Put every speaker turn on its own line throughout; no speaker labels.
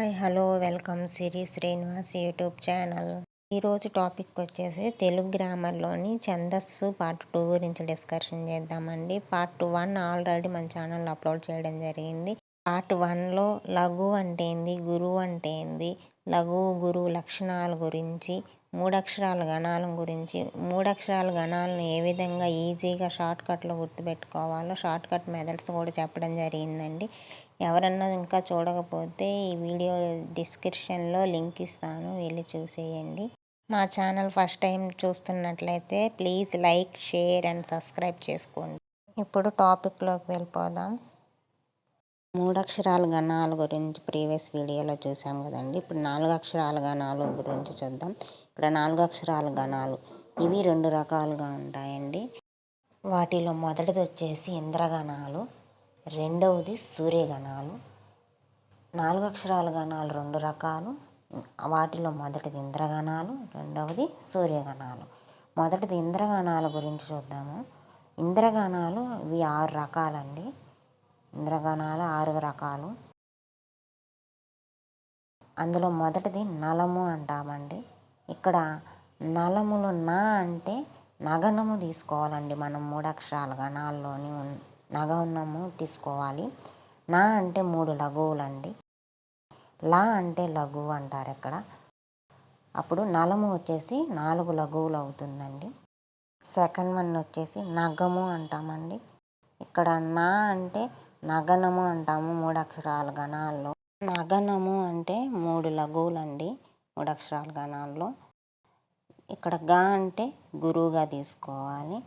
Hi hello welcome Siri Srinivas YouTube channel. ఈరోజు topic వచ్చేసి తెలుగు గ్రామర్లోని ఛందస్సు పార్ట్ టూ గురించి డిస్కషన్ చేద్దామండి. పార్ట్ వన్ ఆల్రెడీ మన ఛానల్లో అప్లోడ్ చేయడం జరిగింది. పార్ట్ వన్లో లఘు అంటే ఏంది? గురువు అంటే ఏంది? లఘు గురువు లక్షణాల గురించి మూడక్షరాల గణాల గురించి మూడక్షరాల గణాలను ఏ విధంగా ఈజీగా షార్ట్కట్లో గుర్తుపెట్టుకోవాలో షార్ట్కట్ మెథడ్స్ కూడా చెప్పడం జరిగిందండి. ఎవరన్నా ఇంకా చూడకపోతే ఈ వీడియో డిస్క్రిప్షన్లో లింక్ ఇస్తాను వెళ్ళి చూసేయండి. మా ఛానల్ ఫస్ట్ టైం చూస్తున్నట్లయితే please like share and subscribe చేసుకోండి. ఇప్పుడు టాపిక్లోకి వెళ్ళిపోదాం. మూడక్షరాల గణాల గురించి ప్రీవియస్ వీడియోలో చూసాం కదండి. ఇప్పుడు నాలుగు అక్షరాల గణాలు గురించి చూద్దాం. ఇక్కడ నాలుగు. అక్షరాల గణాలు ఇవి రెండు రకాలుగా ఉంటాయండి. వాటిలో మొదటిది వచ్చేసి ఇంద్రగణాలు రెండవది సూర్యగణాలు. నాలుగు అక్షరాల గణాలు రెండు రకాలు. వాటిలో మొదటిది ఇంద్రగణాలు రెండవది సూర్యగణాలు. మొదటిది ఇంద్రగణాల గురించి చూద్దాము. ఇంద్రగణాలు ఇవి ఆరు రకాలండి. ఇంద్రగణాలు ఆరు రకాలు. అందులో మొదటిది నలము అంటామండి. ఇక్కడ నలములు నా అంటే నగనము తీసుకోవాలండి మనం మూడు అక్షరాల గణాల్లోని నగనము తీసుకోవాలి. నా అంటే మూడు లఘువులండి. లా అంటే లఘువు అంటారు ఇక్కడ. అప్పుడు నలము వచ్చేసి నాలుగు లఘువులు అవుతుందండి. సెకండ్ వన్ వచ్చేసి నగము అంటామండి. ఇక్కడ నా అంటే నగనము అంటాము మూడు అక్షరాల గణాల్లో. నగనము అంటే మూడు లఘువులండి మూడు అక్షరాల గణాల్లో. ఇక్కడ గా అంటే గురువుగా తీసుకోవాలి.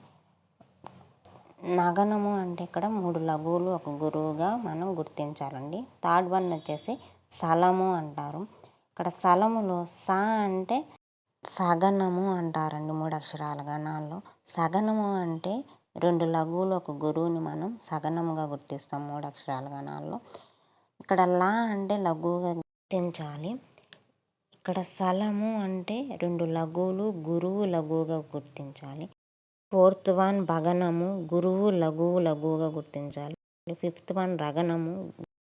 నగనము అంటే ఇక్కడ మూడు లఘువులు ఒక గురువుగా మనం గుర్తించాలండి. థర్డ్ వన్ వచ్చేసి సలము అంటారు. ఇక్కడ సలములో స అంటే సగనము అంటారండి మూడు అక్షరాల గణాల్లో. సగనము అంటే రెండు లఘువులు ఒక గురువుని మనం సగనముగా గుర్తిస్తాం మూడు అక్షరాల గణాల్లో. ఇక్కడ లా అంటే లఘువుగా గుర్తించాలి. ఇక్కడ సలము అంటే రెండు లఘువులు గురువు లఘువుగా గుర్తించాలి. ఫోర్త్ వన్ భగనము గురువు లఘువు లఘువుగా గుర్తించాలి. ఫిఫ్త్ వన్ రగనము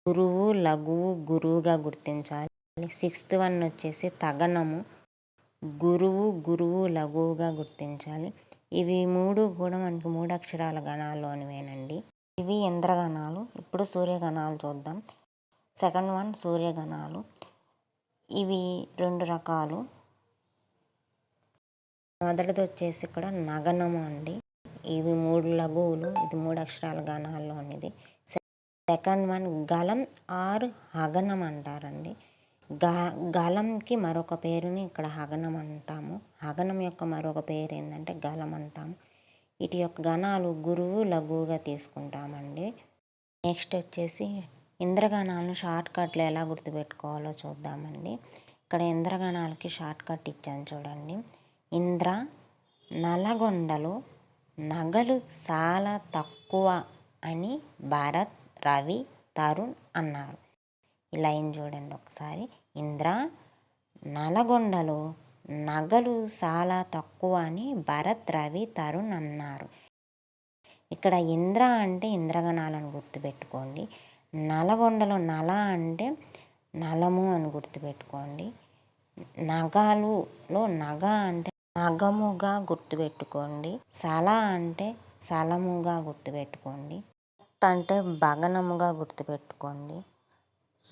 గురువు లఘువు గురువుగా గుర్తించాలి. సిక్స్త్ వన్ వచ్చేసి తగనము గురువు గురువు లఘువుగా గుర్తించాలి. ఇవి మూడు కూడా మనకి మూడు అక్షరాల గణాల్లోనివేనండి. ఇవి ఇంద్రగణాలు. ఇప్పుడు సూర్యగణాలు చూద్దాం. సెకండ్ వన్ సూర్యగణాలు. ఇవి రెండు రకాలు. మొదటిది వచ్చేసి ఇక్కడ నగనము అండి. ఇవి మూడు లఘువులు. ఇది మూడు అక్షరాల గణాల్లోనిది. సెకండ్ వన్ గలం ఆర్ హగనం అంటారండి. గా గాలంకి మరొక పేరుని ఇక్కడ హగనం అంటాము. హగనం యొక్క మరొక పేరు ఏంటంటే గలం అంటాము. వీటి యొక్క గణాలు గురువు లఘువుగా తీసుకుంటామండి. నెక్స్ట్ వచ్చేసి ఇంద్రగణాలను షార్ట్ కట్లు ఎలా గుర్తుపెట్టుకోవాలో చూద్దామండి. ఇక్కడ ఇంద్రగణాలకి షార్ట్ కట్ ఇచ్చాను చూడండి. ఇంద్ర నలగొండలు నగలు చాలా తక్కువ అని భరత్ రవి తరుణ్ అన్నారు. ఈ లైన్ చూడండి ఒకసారి. ఇంద్ర నలగొండలో నగలు చాలా తక్కువ అని భరత్ రవి తరుణ్ అన్నారు. ఇక్కడ ఇంద్ర అంటే ఇంద్రగణాలను గుర్తుపెట్టుకోండి. నలగొండలో నల అంటే నలము అని గుర్తుపెట్టుకోండి. నగాలులో నగ అంటే నగముగా గుర్తుపెట్టుకోండి. సల అంటే సలముగా గుర్తుపెట్టుకోండి. అంటే భగనముగా గుర్తుపెట్టుకోండి.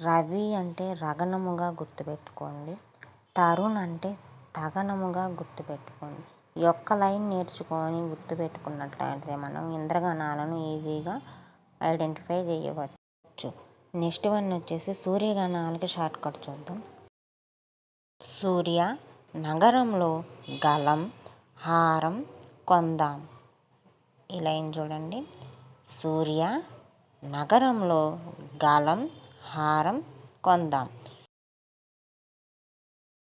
రవి అంటే రగనముగా గుర్తుపెట్టుకోండి. తరుణ్ అంటే తగనముగా గుర్తుపెట్టుకోండి. ఈ ఒక్క లైన్ నేర్చుకొని గుర్తుపెట్టుకున్నట్లయితే మనం ఇంద్రగణాలను ఈజీగా ఐడెంటిఫై చేయవచ్చు. నెక్స్ట్ వన్ వచ్చేసి సూర్యగణాలకి షార్ట్ కట్ చూద్దాం. సూర్య నగరంలో గలం హారం కొందాం. ఈ లైన్ చూడండి. సూర్య నగరంలో గలం హారం కొందాం.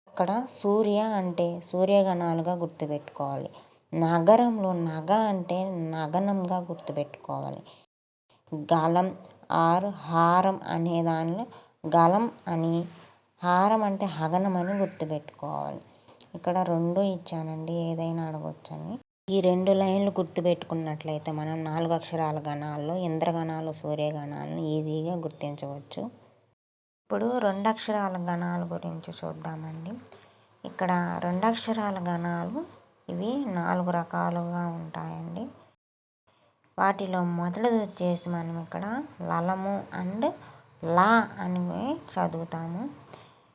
ఇక్కడ సూర్య అంటే సూర్యగణాలుగా గుర్తుపెట్టుకోవాలి. నగరంలో నగ అంటే నగనంగా గుర్తుపెట్టుకోవాలి. గలం ఆరు హారం అనే దానిలో గలం అని హారం అంటే హగనం అని గుర్తుపెట్టుకోవాలి. ఇక్కడ రెండు ఇచ్చానండి ఏదైనా అడగొచ్చని. ఈ రెండు లైన్లు గుర్తుపెట్టుకున్నట్లయితే మనం నాలుగు అక్షరాల గణాల్లో ఇంద్రగణాలు సూర్యగణాలను ఈజీగా గుర్తించవచ్చు. ఇప్పుడు రెండు అక్షరాల గణాల గురించి చూద్దామండి. ఇక్కడ రెండు అక్షరాల గణాలు ఇవి నాలుగు రకాలుగా ఉంటాయండి. వాటిలో మొదటిది వచ్చేసి మనం ఇక్కడ లలము అండ్ లా అని చదువుతాము.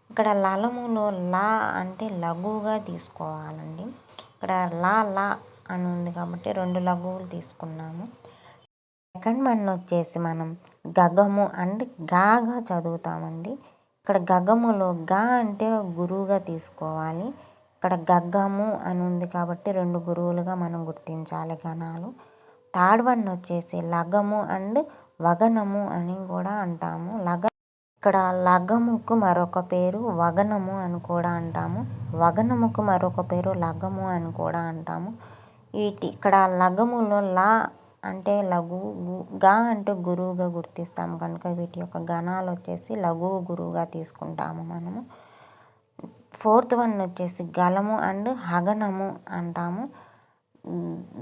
ఇక్కడ లలములో లా అంటే లఘువుగా తీసుకోవాలండి. ఇక్కడ లా లా అని ఉంది కాబట్టి రెండు లఘువులు తీసుకున్నాము. సెకండ్ వన్ వచ్చేసి మనం గగము అండ్ గాగా చదువుతామండి. ఇక్కడ గగములో గా అంటే గురువుగా తీసుకోవాలి. ఇక్కడ గగ్గము అని ఉంది కాబట్టి రెండు గురువులుగా మనం గుర్తించాలి గణాలు. థర్డ్ వన్ వచ్చేసి లగము అండ్ వగనము అని కూడా అంటాము. లగ ఇక్కడ లగముకు మరొక పేరు వగనము అని కూడా అంటాము. వగనముకు మరొక పేరు లగము అని కూడా అంటాము. వీటి ఇక్కడ లగములో లా అంటే లఘు గా అంటే గురువుగా గుర్తిస్తాము కనుక వీటి యొక్క గణాలు వచ్చేసి లఘువు గురువుగా తీసుకుంటాము మనము. ఫోర్త్ వన్ వచ్చేసి గలము అండ్ హగనము అంటాము.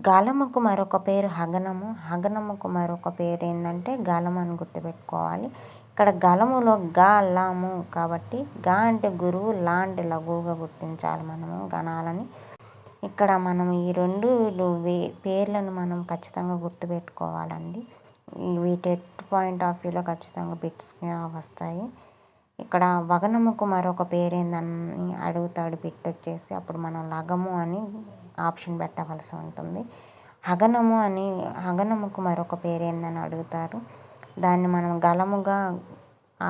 గలముకు మరొక పేరు హగనము. హగనముకు మరొక పేరు ఏంటంటే గలం అని గుర్తుపెట్టుకోవాలి. ఇక్కడ గలములో గా లాము కాబట్టి గా అంటే గురువు లా అంటే లఘువుగా గుర్తించాలి మనము గణాలని. ఇక్కడ మనం ఈ రెండు పేర్లను మనం ఖచ్చితంగా గుర్తుపెట్టుకోవాలండి. టెట్ పాయింట్ ఆఫ్ వ్యూలో ఖచ్చితంగా బిట్స్గా వస్తాయి. ఇక్కడ వగనముకు మరొక పేరు ఏందని అడుగుతాడు బిట్ వచ్చేసి అప్పుడు మనం లగము అని ఆప్షన్ పెట్టవలసి ఉంటుంది. హగనము అని హగనముకు మరొక పేరు ఏందని అడుగుతారు. దాన్ని మనం గలముగా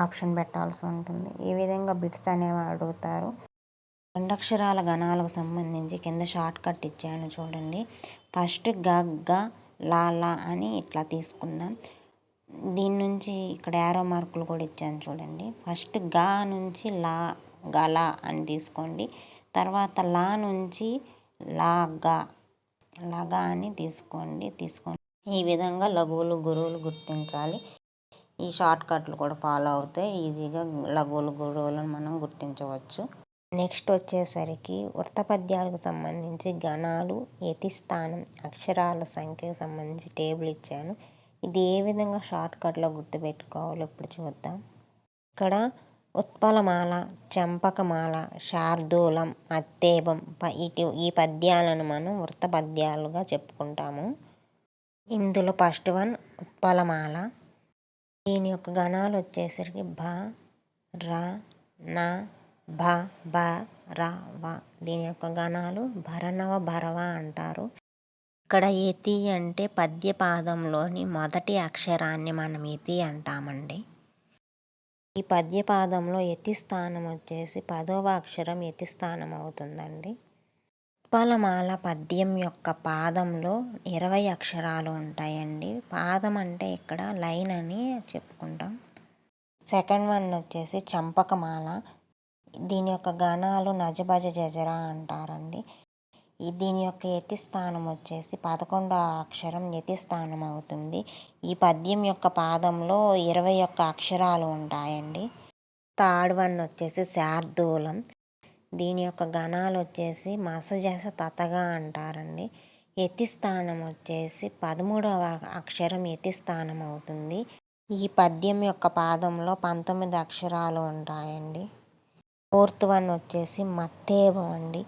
ఆప్షన్ పెట్టాల్సి ఉంటుంది. ఈ విధంగా బిట్స్ అనేవి అడుగుతారు? రెండక్షరాల గణాలకు సంబంధించి కింద షార్ట్ కట్ ఇచ్చాను చూడండి. ఫస్ట్ గ గ లా లా అని ఇట్లా తీసుకుందాం. దీని నుంచి ఇక్కడ యారో మార్కులు కూడా ఇచ్చాను చూడండి. ఫస్ట్గా నుంచి లా గల అని తీసుకోండి. తర్వాత లా నుంచి లాగా లాగా అని తీసుకోండి. తీసుకోండి ఈ విధంగా లఘువులు గురువులు గుర్తించాలి. ఈ షార్ట్ కట్లు కూడా ఫాలో అవుతే ఈజీగా లఘువులు గురువులను మనం గుర్తించవచ్చు. నెక్స్ట్ వచ్చేసరికి వృత్తపద్యాలకు సంబంధించి గణాలు యతిస్థానం అక్షరాల సంఖ్యకు సంబంధించి టేబుల్ ఇచ్చాను. ఇది ఏ విధంగా షార్ట్కట్లో గుర్తుపెట్టుకోవాలో ఇప్పుడు చూద్దాం. ఇక్కడ ఉత్పలమాల చంపకమాల శార్దూలం అత్తేబం ఇటు ఈ పద్యాలను మనం వృత్త పద్యాలుగా చెప్పుకుంటాము. ఇందులో ఫస్ట్ వన్ ఉత్పలమాల. దీని యొక్క గణాలు వచ్చేసరికి భ ర నా భ బ ర వ దీని యొక్క గణాలు భరణవ భరవ అంటారు. ఇక్కడ యతి అంటే పద్యపాదంలోని మొదటి అక్షరాన్ని మనం యతి అంటామండి. ఈ పద్యపాదంలో యతి స్థానం వచ్చేసి పదవ అక్షరం యతి స్థానం అవుతుందండి. ఉత్పలమాల పద్యం యొక్క పాదంలో ఇరవై అక్షరాలు ఉంటాయండి. పాదం అంటే ఇక్కడ లైన్ అని చెప్పుకుంటాం. సెకండ్ వన్ వచ్చేసి చంపకమాల. దీని యొక్క గణాలు నజభజ జజరా అంటారండి. దీని యొక్క యతిస్థానం వచ్చేసి పదకొండవ అక్షరం యతిస్థానం అవుతుంది. ఈ పద్యం యొక్క పాదంలో ఇరవై ఒక్క అక్షరాలు ఉంటాయండి. థర్డ్ వన్ వచ్చేసి శార్దూలం. దీని యొక్క గణాలు వచ్చేసి మసజస తతగా అంటారండి. యతిస్థానం వచ్చేసి పదమూడవ అక్షరం యతిస్థానం అవుతుంది. ఈ పద్యం యొక్క పాదంలో పంతొమ్మిది అక్షరాలు ఉంటాయండి. ఫోర్త్ వన్ వచ్చేసి మత్తేవం అండి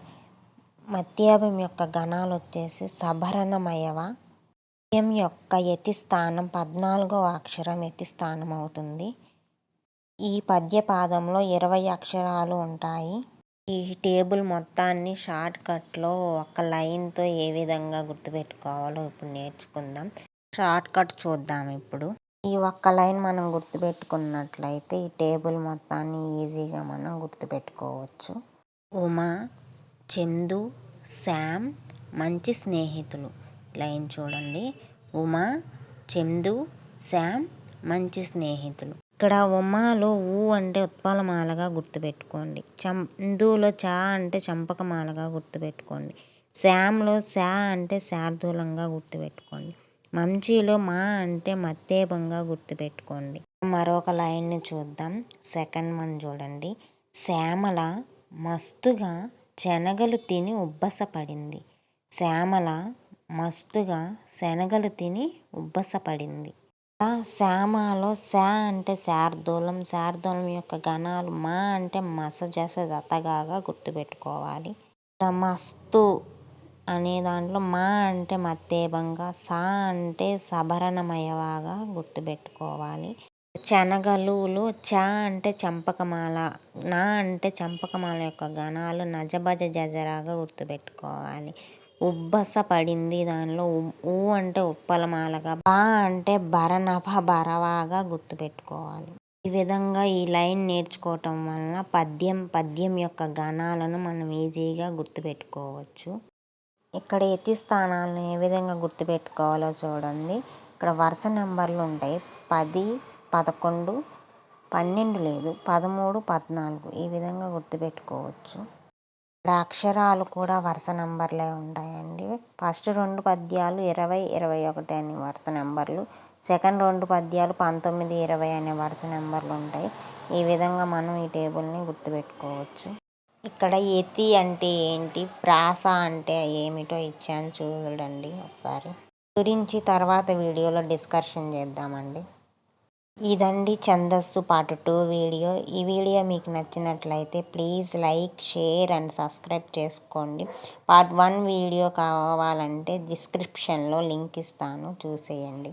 మధ్యాభం యొక్క గణాలు వచ్చేసి సభరణమయవ. మద్యం యొక్క యతి స్థానం పద్నాలుగవ అక్షరం యతి స్థానం అవుతుంది ఈ పద్యపాదంలో ఇరవై అక్షరాలు ఉంటాయి. ఈ టేబుల్ మొత్తాన్ని షార్ట్ కట్లో ఒక లైన్తో ఏ విధంగా గుర్తుపెట్టుకోవాలో ఇప్పుడు నేర్చుకుందాం. షార్ట్ కట్ చూద్దాం ఇప్పుడు. ఈ ఒక్క లైన్ మనం గుర్తుపెట్టుకున్నట్లయితే ఈ టేబుల్ మొత్తాన్ని ఈజీగా మనం గుర్తుపెట్టుకోవచ్చు. ఉమా చందు శామ్ మంచి స్నేహితులు. లైన్ చూడండి. ఉమా చందు శామ్ మంచి స్నేహితులు. ఇక్కడ ఉమాలో ఊ అంటే ఉత్పలమాలగా గుర్తుపెట్టుకోండి. చందులో చా అంటే చంపకమాలగా గుర్తుపెట్టుకోండి. శామ్లో శా అంటే శార్దూలంగా గుర్తుపెట్టుకోండి. మంచిలో మా అంటే మత్తేపంగా గుర్తుపెట్టుకోండి. మరొక లైన్ని చూద్దాం. సెకండ్ వన్ చూడండి. శ్యామల మస్తుగా శనగలు తిని ఉబ్బసపడింది. శ్యామల మస్తుగా శనగలు తిని ఉబ్బసపడింది. శ్యామలో శా అంటే శార్దూలం. శార్దూలం యొక్క గణాలు మా అంటే మస జస దతగాగా గుర్తుపెట్టుకోవాలి. మస్తు అనే దాంట్లో మా అంటే మత్తేబంగా సా అంటే సభరణమయవాగా గుర్తుపెట్టుకోవాలి. శనగలులో చ అంటే చంపకమాల నా అంటే చంపకమాల యొక్క గణాలు నజబజ జజరాగా గుర్తుపెట్టుకోవాలి. ఉబ్బస పడింది దానిలో ఊ అంటే ఉప్పలమాలగా బా అంటే భరనభ భరవాగా గుర్తుపెట్టుకోవాలి. ఈ విధంగా ఈ లైన్ నేర్చుకోవటం వలన పద్యం పద్యం యొక్క గణాలను మనం ఈజీగా గుర్తుపెట్టుకోవచ్చు. ఇక్కడ ఎత్తి స్థానాలను ఏ విధంగా గుర్తుపెట్టుకోవాలో చూడండి. ఇక్కడ వరుస నెంబర్లు ఉంటాయి. పది పదకొండు పన్నెండు లేదు. పదమూడు పద్నాలుగు ఈ విధంగా గుర్తుపెట్టుకోవచ్చు. ఇక్కడ అక్షరాలు కూడా వరుస నెంబర్లే ఉంటాయండి. ఫస్ట్ రెండు పద్యాలు ఇరవై ఇరవై ఒకటి అనే వరుస నెంబర్లు. సెకండ్ రెండు పద్యాలు పంతొమ్మిది ఇరవై అనే వరుస నెంబర్లు ఉంటాయి. ఈ విధంగా మనం ఈ టేబుల్ని గుర్తుపెట్టుకోవచ్చు. ఇక్కడ యతి అంటే ఏంటి? ప్రాస అంటే ఏమిటో ఇచ్చాను చూడండి ఒకసారి. గురించి తర్వాత వీడియోలో డిస్కషన్ చేద్దామండి. ఇదండి ఛందస్సు పార్ట్ టూ వీడియో. ఈ వీడియో మీకు నచ్చినట్లయితే please like share and subscribe చేసుకోండి. పార్ట్ వన్ వీడియో కావాలంటే డిస్క్రిప్షన్లో లింక్ ఇస్తాను. చూసేయండి.